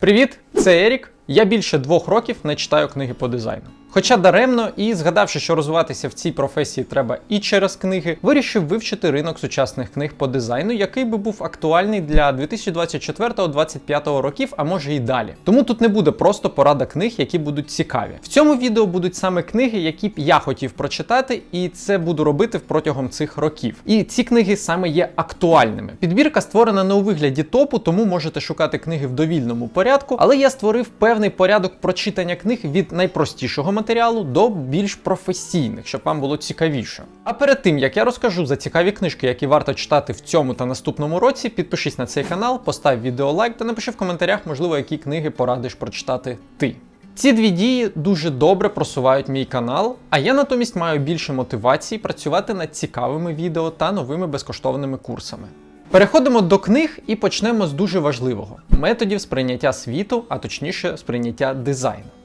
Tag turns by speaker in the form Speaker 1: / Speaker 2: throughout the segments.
Speaker 1: Привіт, це Ерік. Я більше двох років не читаю книги по дизайну. Хоча даремно і згадавши, що розвиватися в цій професії треба і через книги, вирішив вивчити ринок сучасних книг по дизайну, який би був актуальний для 2024-2025 років, а може і далі. Тому тут не буде просто порада книг, які будуть цікаві. В цьому відео будуть саме книги, які б я хотів прочитати, і це буду робити протягом цих років. І ці книги саме є актуальними. Підбірка створена не у вигляді топу, тому можете шукати книги в довільному порядку, але я створив певний порядок прочитання книг від найпростішого матеріалу до більш професійних, щоб вам було цікавіше. А перед тим як я розкажу за цікаві книжки, які варто читати в цьому та наступному році, підпишись на цей канал, постав відео лайк та напиши в коментарях, можливо, які книги порадиш прочитати ти. Ці дві дії дуже добре просувають мій канал, а я натомість маю більше мотивації працювати над цікавими відео та новими безкоштовними курсами. Переходимо до книг і почнемо з дуже важливого методів сприйняття світу, а точніше сприйняття дизайну.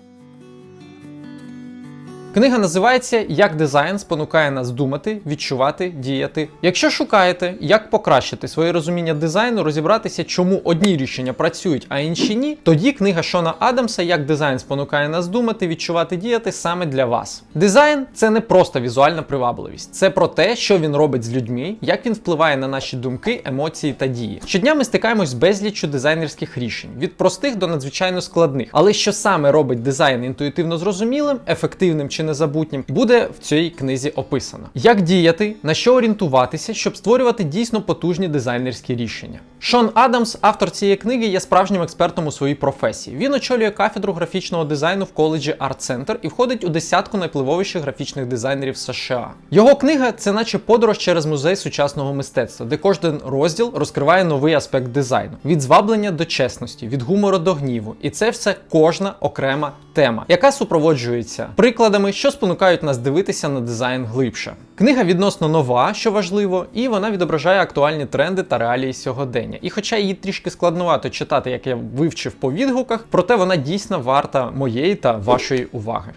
Speaker 1: Книга називається Як дизайн спонукає нас думати, відчувати, діяти. Якщо шукаєте, як покращити своє розуміння дизайну, розібратися, чому одні рішення працюють, а інші ні, тоді книга Шона Адамса Як дизайн спонукає нас думати, відчувати, діяти саме для вас. Дизайн це не просто візуальна привабливість, це про те, що він робить з людьми, як він впливає на наші думки, емоції та дії. Щодня ми стикаємось з безліччю дизайнерських рішень від простих до надзвичайно складних. Але що саме робить дизайн інтуїтивно зрозумілим, ефективним чи незабутнім, буде в цій книзі описано. Як діяти, на що орієнтуватися, щоб створювати дійсно потужні дизайнерські рішення. Шон Адамс, автор цієї книги, є справжнім експертом у своїй професії. Він очолює кафедру графічного дизайну в коледжі Art Center і входить у десятку найвпливовіших графічних дизайнерів США. Його книга це наче подорож через музей сучасного мистецтва, де кожен розділ розкриває новий аспект дизайну: від зваблення до чесності, від гумору до гніву. І це все кожна окрема тема, яка супроводжується прикладами, що спонукають нас дивитися на дизайн глибше. Книга відносно нова, що важливо, і вона відображає актуальні тренди та реалії сьогодення. І хоча її трішки складновато читати, як я вивчив по відгуках, проте вона дійсно варта моєї та вашої уваги.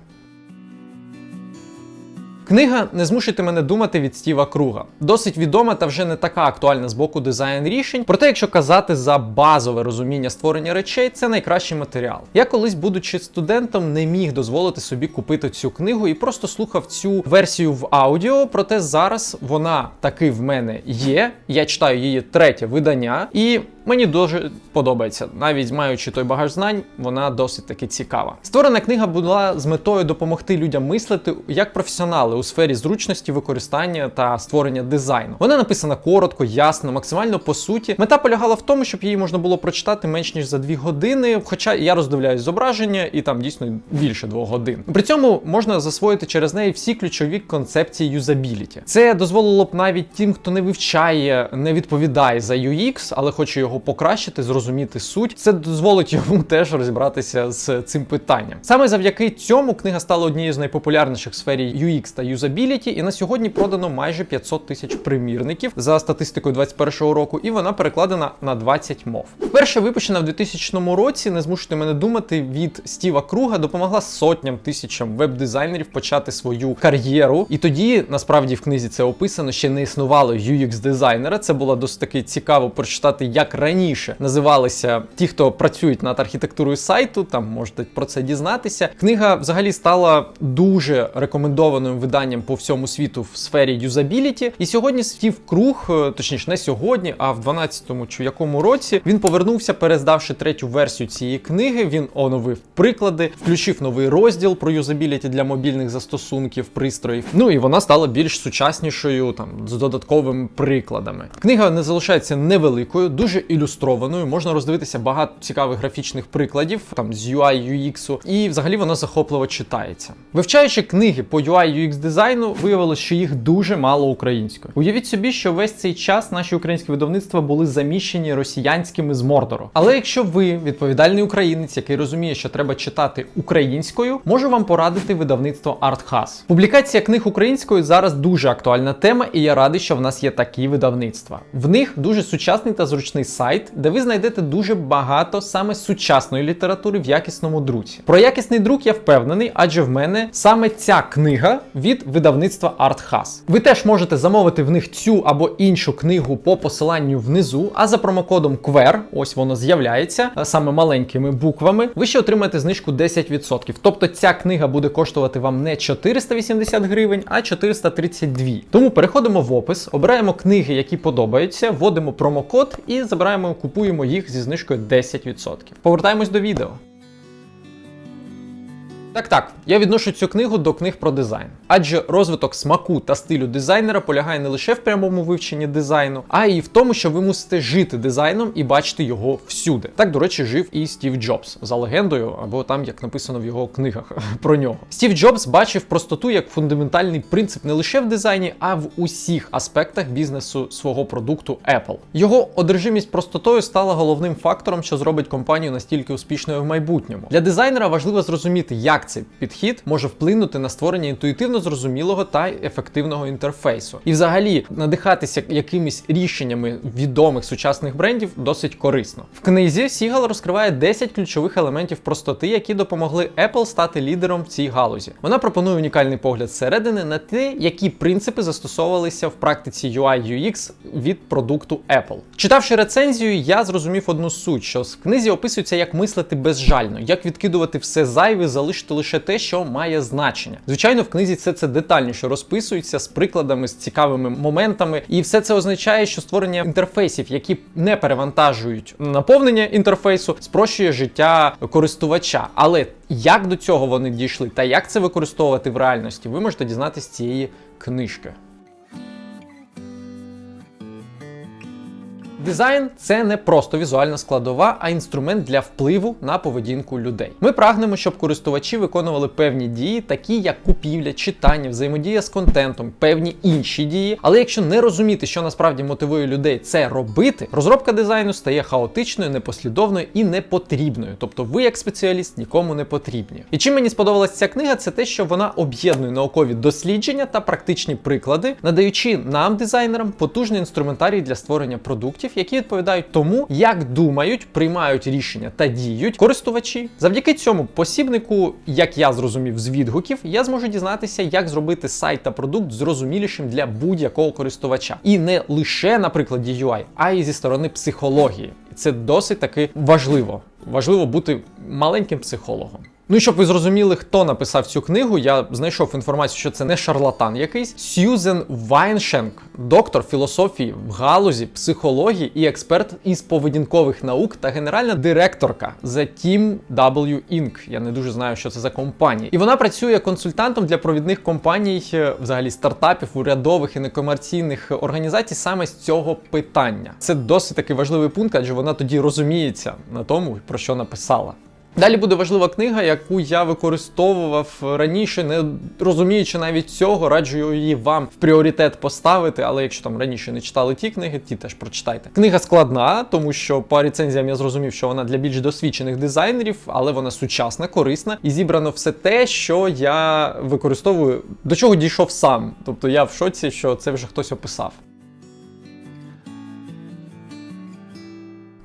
Speaker 1: Книга Не змушуйте мене думати від Стіва Круга. Досить відома та вже не така актуальна з боку дизайн рішень. Проте, якщо казати за базове розуміння створення речей, це найкращий матеріал. Я колись, будучи студентом, не міг дозволити собі купити цю книгу і просто слухав цю версію в аудіо. Проте зараз вона таки в мене є. Я читаю її третє видання, і мені дуже подобається. Навіть маючи той багаж знань, вона досить таки цікава. Створена книга була з метою допомогти людям мислити як професіонали у сфері зручності використання та створення дизайну. Вона написана коротко, ясно, максимально по суті. Мета полягала в тому, щоб її можна було прочитати менш ніж за дві години. Хоча я роздивляюсь зображення, і там дійсно більше двох годин. При цьому можна засвоїти через неї всі ключові концепції юзабіліті. Це дозволило б навіть тим, хто не вивчає, не відповідає за UX, але хоче його покращити, зрозуміти суть. Це дозволить йому теж розібратися з цим питанням. Саме завдяки цьому книга стала однією з найпопулярніших в сфері UX та юзабіліті, і на сьогодні продано майже 500 тисяч примірників за статистикою 2021 року, і вона перекладена на 20 мов. Перша випущена в 2000 році. Не змушуйте мене думати від Стіва Круга допомогла сотням тисячам веб-дизайнерів почати свою кар'єру. І тоді насправді в книзі це описано ще не існувало UX-дизайнера. Це було досить таки цікаво прочитати, як раніше називалися ті, хто працюють над архітектурою сайту. Там можете про це дізнатися. Книга взагалі стала дуже рекомендованим виданням по всьому світу в сфері юзабіліті. І сьогодні Стів Круг, е, точніше, не сьогодні, а в 12-му чи якому році він повернувся, перездавши третю версію цієї книги. Він оновив приклади, включив новий розділ про юзабіліті для мобільних застосунків, пристроїв. Ну і вона стала більш сучаснішою, там з додатковими прикладами. Книга не залишається невеликою, дуже ілюстрованою. Можна роздивитися багато цікавих графічних прикладів, там з UI, UX, і взагалі вона захопливо читається. Вивчаючи книги по UI, UX дизайну, виявилось, що їх дуже мало українською. Уявіть собі, що весь цей час наші українські видавництва були заміщені росіянськими з Мордору. Але якщо ви відповідальний українець, який розуміє, що треба читати українською, можу вам порадити видавництво ArtHas. Публікація книг українською зараз дуже актуальна тема, і я радий, що в нас є такі видавництва. В них дуже сучасний та зручний сайт де ви знайдете дуже багато саме сучасної літератури в якісному друці. Про якісний друк я впевнений, адже в мене саме ця книга від видавництва ArtHas. Ви теж можете замовити в них цю або іншу книгу по посиланню внизу, а за промокодом QUER, ось воно з'являється е, саме маленькими буквами. Ви ще отримаєте знижку 10%. Тобто ця книга буде коштувати вам не 480 гривень, а 432. Тому переходимо в опис, обираємо книги, які подобаються, вводимо промокод і забираємо, купуємо їх зі знижкою 10%. Повертаємось до відео. Так, так, я відношу цю книгу до книг про дизайн, адже розвиток смаку та стилю дизайнера полягає не лише в прямому вивченні дизайну, а й в тому, що ви мусите жити дизайном і бачити його всюди. Так, до речі, жив і Стів Джобс за легендою, або там як написано в його книгах про нього. Стів Джобс бачив простоту як фундаментальний принцип не лише в дизайні, а в усіх аспектах бізнесу свого продукту Apple. Його одержимість простотою стала головним фактором, що зробить компанію настільки успішною в майбутньому. Для дизайнера важливо зрозуміти, як цей підхід може вплинути на створення інтуїтивно зрозумілого та ефективного інтерфейсу. І взагалі надихатися якимись рішеннями відомих сучасних брендів досить корисно. В книзі Сігал розкриває 10 ключових елементів простоти, які допомогли Apple стати лідером в цій галузі. Вона пропонує унікальний погляд зсередини на те, які принципи застосовувалися в практиці UI UX від продукту Apple. Читавши рецензію, я зрозумів одну суть, що в книзі описується, як мислити безжально, як відкидувати все зайве, залишити лише те, що має значення. Звичайно, в книзі все це детальніше розписується з прикладами, з цікавими моментами, і все це означає, що створення інтерфейсів, які не перевантажують наповнення інтерфейсу, спрощує життя користувача. Але як до цього вони дійшли та як це використовувати в реальності, ви можете дізнатися з цієї книжки. Дизайн це не просто візуальна складова, а інструмент для впливу на поведінку людей. Ми прагнемо, щоб користувачі виконували певні дії, такі як купівля, читання, взаємодія з контентом, певні інші дії. Але якщо не розуміти, що насправді мотивує людей це робити, розробка дизайну стає хаотичною, непослідовною і непотрібною. Тобто, ви, як спеціаліст, нікому не потрібні. І чим мені сподобалася ця книга, це те, що вона об'єднує наукові дослідження та практичні приклади, надаючи нам, дизайнерам, потужний інструментарій для створення продуктів, які відповідають тому, як думають, приймають рішення та діють користувачі. Завдяки цьому посібнику, як я зрозумів з відгуків, я зможу дізнатися, як зробити сайт та продукт зрозумілішим для будь-якого користувача. І не лише на прикладі UI, а й зі сторони психології. Це досить таки важливо. Важливо бути маленьким психологом. Ну і щоб ви зрозуміли, хто написав цю книгу, я знайшов інформацію, що це не шарлатан якийсь. Сьюзен Вайншенк, доктор філософії в галузі, психології і експерт із поведінкових наук та генеральна директорка The Team W Inc. Я не дуже знаю, що це за компанія. І вона працює консультантом для провідних компаній, е, взагалі стартапів, урядових і некомерційних організацій саме з цього питання. Це досить таки важливий пункт, адже вона тоді розуміється на тому, про що написала. Далі буде важлива книга, яку я використовував раніше, не розуміючи навіть цього, раджу її вам в пріоритет поставити. Але якщо там раніше не читали ті книги, ті теж прочитайте. Книга складна, тому що по рецензіям я зрозумів, що вона для більш досвідчених дизайнерів, але вона сучасна, корисна і зібрано все те, що я використовую, до чого дійшов сам. Тобто я в шоці, що це вже хтось описав.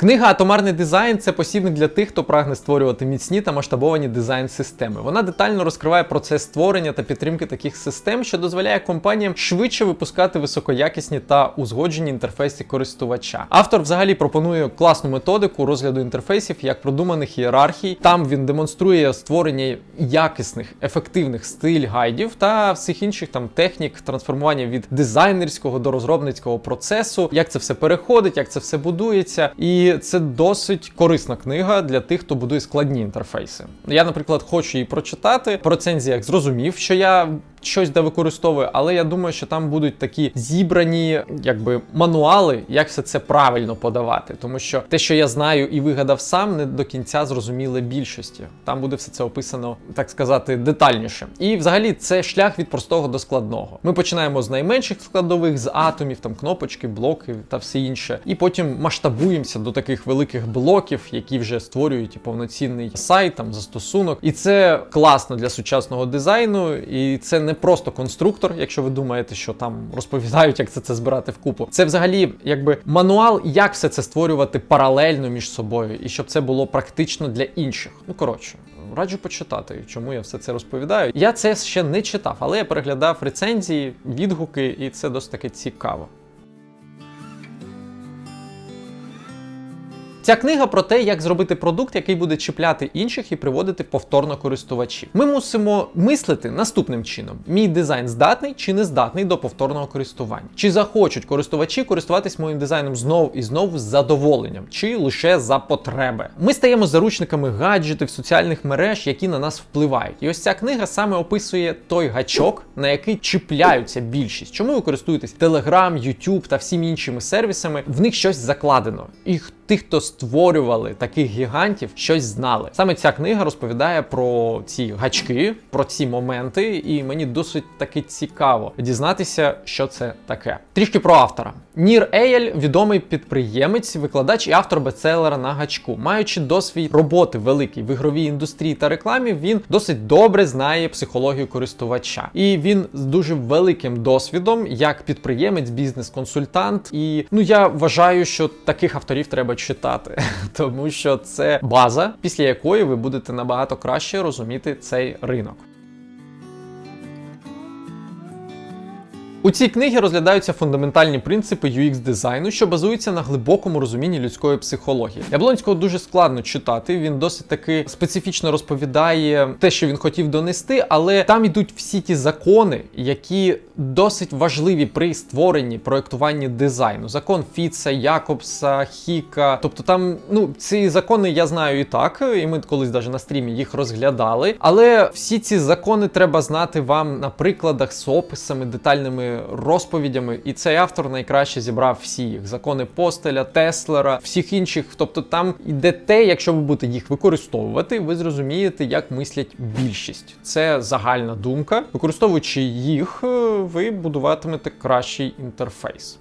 Speaker 1: Книга Атомарний дизайн це посібник для тих, хто прагне створювати міцні та масштабовані дизайн-системи. Вона детально розкриває процес створення та підтримки таких систем, що дозволяє компаніям швидше випускати високоякісні та узгоджені інтерфейси користувача. Автор взагалі пропонує класну методику розгляду інтерфейсів як продуманих ієрархій. Там він демонструє створення якісних, ефективних стиль гайдів та всіх інших там технік трансформування від дизайнерського до розробницького процесу, як це все переходить, як це все будується. І це досить корисна книга для тих, хто будує складні інтерфейси. Я, наприклад, хочу її прочитати. По рецензіях зрозумів, що я щось де використовую, але я думаю, що там будуть такі зібрані, якби мануали, як все це правильно подавати. Тому що те, що я знаю і вигадав сам, не до кінця зрозуміле більшості. Там буде все це описано, так сказати, детальніше. І взагалі це шлях від простого до складного. Ми починаємо з найменших складових, з атомів, там кнопочки, блоки та все інше. І потім масштабуємося до таких великих блоків, які вже створюють і повноцінний сайт, там застосунок. І це класно для сучасного дизайну, і це не не просто конструктор, якщо ви думаєте, що там розповідають, як це це збирати в купу. Це взагалі якби мануал, як все це створювати паралельно між собою, і щоб це було практично для інших. Ну коротше. Раджу почитати, чому я все це розповідаю. Я це ще не читав, але я переглядав рецензії, відгуки, і це досить таки цікаво. Ця книга про те, як зробити продукт, який буде чіпляти інших і приводити повторно користувачів. Ми мусимо мислити наступним чином: мій дизайн здатний чи не здатний до повторного користування. Чи захочуть користувачі користуватись моїм дизайном знов і знов з задоволенням, чи лише за потреби. Ми стаємо заручниками гаджетів соціальних мереж, які на нас впливають. І ось ця книга саме описує той гачок, на який чіпляються більшість. Чому ви користуєтесь Telegram, YouTube та всіми іншими сервісами? В них щось закладено. І тих, хто створювали таких гігантів, щось знали. Саме ця книга розповідає про ці гачки, про ці моменти, і мені досить таки цікаво дізнатися, що це таке. Трішки про автора. Нір Ейль відомий підприємець, викладач і автор бестселера на гачку. Маючи досвід роботи великий в ігровій індустрії та рекламі, він досить добре знає психологію користувача. І він з дуже великим досвідом, як підприємець, бізнес-консультант. І ну я вважаю, що таких авторів треба читати, тому що це база, після якої ви будете набагато краще розуміти цей ринок. У цій книгі розглядаються фундаментальні принципи UX дизайну, що базуються на глибокому розумінні людської психології. Яблонського дуже складно читати. Він досить таки специфічно розповідає те, що він хотів донести, але там йдуть всі ті закони, які досить важливі при створенні проектуванні дизайну. Закон Фіца, Якобса, Хіка. Тобто там ну ці закони я знаю і так, і ми колись навіть на стрімі їх розглядали. Але всі ці закони треба знати вам на прикладах з описами, детальними розповідями. І цей автор найкраще зібрав всі їх закони Постеля, Теслера, всіх інших. Тобто там іде те, якщо ви будете їх використовувати, ви зрозумієте, як мислять більшість. Це загальна думка. Використовуючи їх, е, ви будуватимете кращий інтерфейс.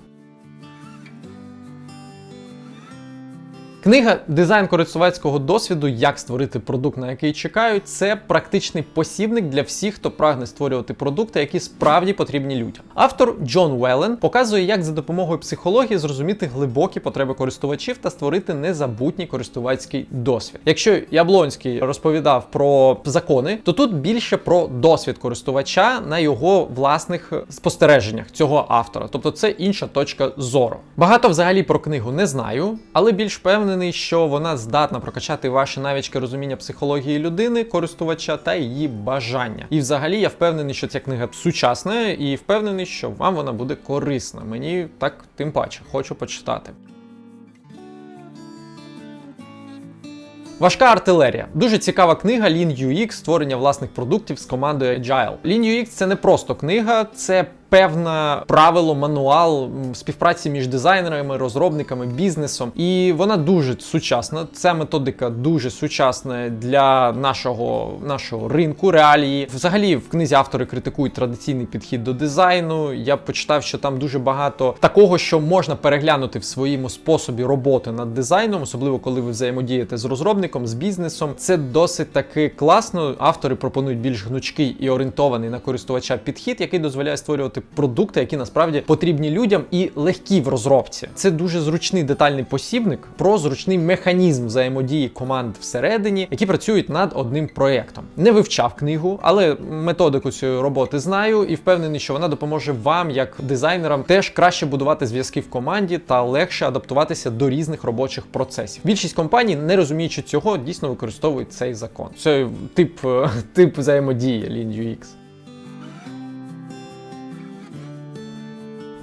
Speaker 1: Книга Дизайн користувацького досвіду, як створити продукт, на який чекають, це практичний посібник для всіх, хто прагне створювати продукти, які справді потрібні людям. Автор Джон Веллен показує, як за допомогою психології зрозуміти глибокі потреби користувачів та створити незабутній користувацький досвід. Якщо Яблонський розповідав про закони, то тут більше про досвід користувача на його власних спостереженнях цього автора. Тобто це інша точка зору. Багато взагалі про книгу не знаю, але більш певне впевнений, що вона здатна прокачати ваші навички розуміння психології людини, користувача та її бажання. І взагалі я впевнений, що ця книга сучасна, і впевнений, що вам вона буде корисна. Мені так тим паче хочу почитати. Важка артилерія. Дуже цікава книга Lean UX створення власних продуктів з командою Agile. Lean UX це не просто книга, це певне правило, мануал співпраці між дизайнерами, розробниками, бізнесом. І вона дуже сучасна. Ця методика дуже сучасна для нашого нашого ринку реалії. Взагалі, в книзі автори критикують традиційний підхід до дизайну. Я почитав, що там дуже багато такого, що можна переглянути в своєму способі роботи над дизайном, особливо коли ви взаємодієте з розробником, з бізнесом. Це досить таки класно. Автори пропонують більш гнучкий і орієнтований на користувача підхід, який дозволяє створювати продукти, які насправді потрібні людям і легкі в розробці. Це дуже зручний детальний посібник про зручний механізм взаємодії команд всередині, які працюють над одним проєктом. Не вивчав книгу, але методику цієї роботи знаю і впевнений, що вона допоможе вам, як дизайнерам, теж краще будувати зв'язки в команді та легше адаптуватися до різних робочих процесів. Більшість компаній, не розуміючи цього, дійсно використовують цей закон. Це тип, тип взаємодії Lean UX.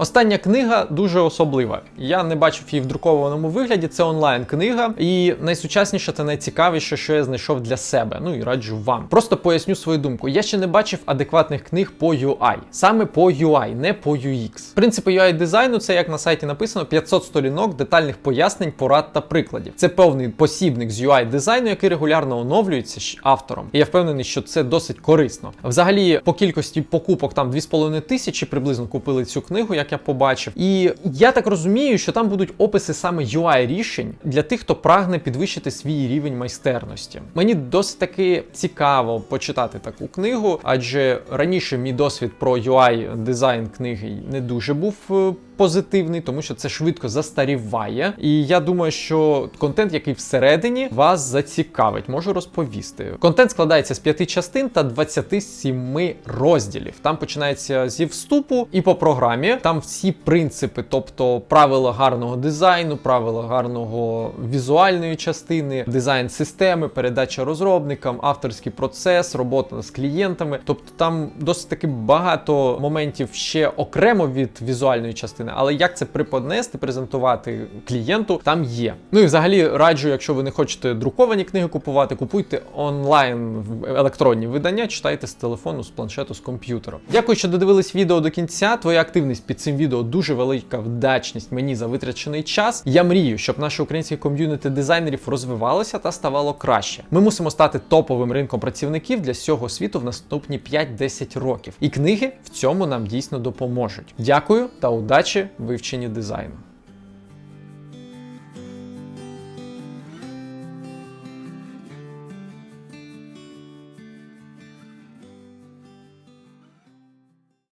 Speaker 1: Остання книга дуже особлива. Я не бачив її в друкованому вигляді. Це онлайн-книга, і найсучасніше та найцікавіше, що я знайшов для себе. Ну і раджу вам. Просто поясню свою думку. Я ще не бачив адекватних книг по UI, саме по UI, не по UX. Принципи UI дизайну це як на сайті написано 500 сторінок детальних пояснень, порад та прикладів. Це повний посібник з UI дизайну, який регулярно оновлюється автором. І я впевнений, що це досить корисно. Взагалі, по кількості покупок там 2,5 тисячі приблизно купили цю книгу. Як як я побачив. І я так розумію, що там будуть описи саме UI рішень для тих, хто прагне підвищити свій рівень майстерності. Мені досить таки цікаво почитати таку книгу, адже раніше мій досвід про UI дизайн книги не дуже був е, позитивний, тому що це швидко застаріває. І я думаю, що контент, який всередині, вас зацікавить, можу розповісти. Контент складається з п'яти частин та 27 розділів. Там починається зі вступу і по програмі. Там всі принципи, тобто правила гарного дизайну, правила гарного візуальної частини, дизайн системи, передача розробникам, авторський процес, робота з клієнтами. Тобто там досить таки багато моментів ще окремо від візуальної частини, але як це преподнести, презентувати клієнту, там є. Ну і взагалі раджу, якщо ви не хочете друковані книги купувати, купуйте онлайн електронні видання, читайте з телефону, з планшету, з комп'ютера. Дякую, що додивились відео до кінця. Твоя активність під цим відео дуже велика вдячність мені за витрачений час. Я мрію, щоб наше українське ком'юніті дизайнерів розвивалося та ставало краще. Ми мусимо стати топовим ринком працівників для всього світу в наступні 5-10 років. І книги в цьому нам дійсно допоможуть. Дякую та удачі вивченні дизайну.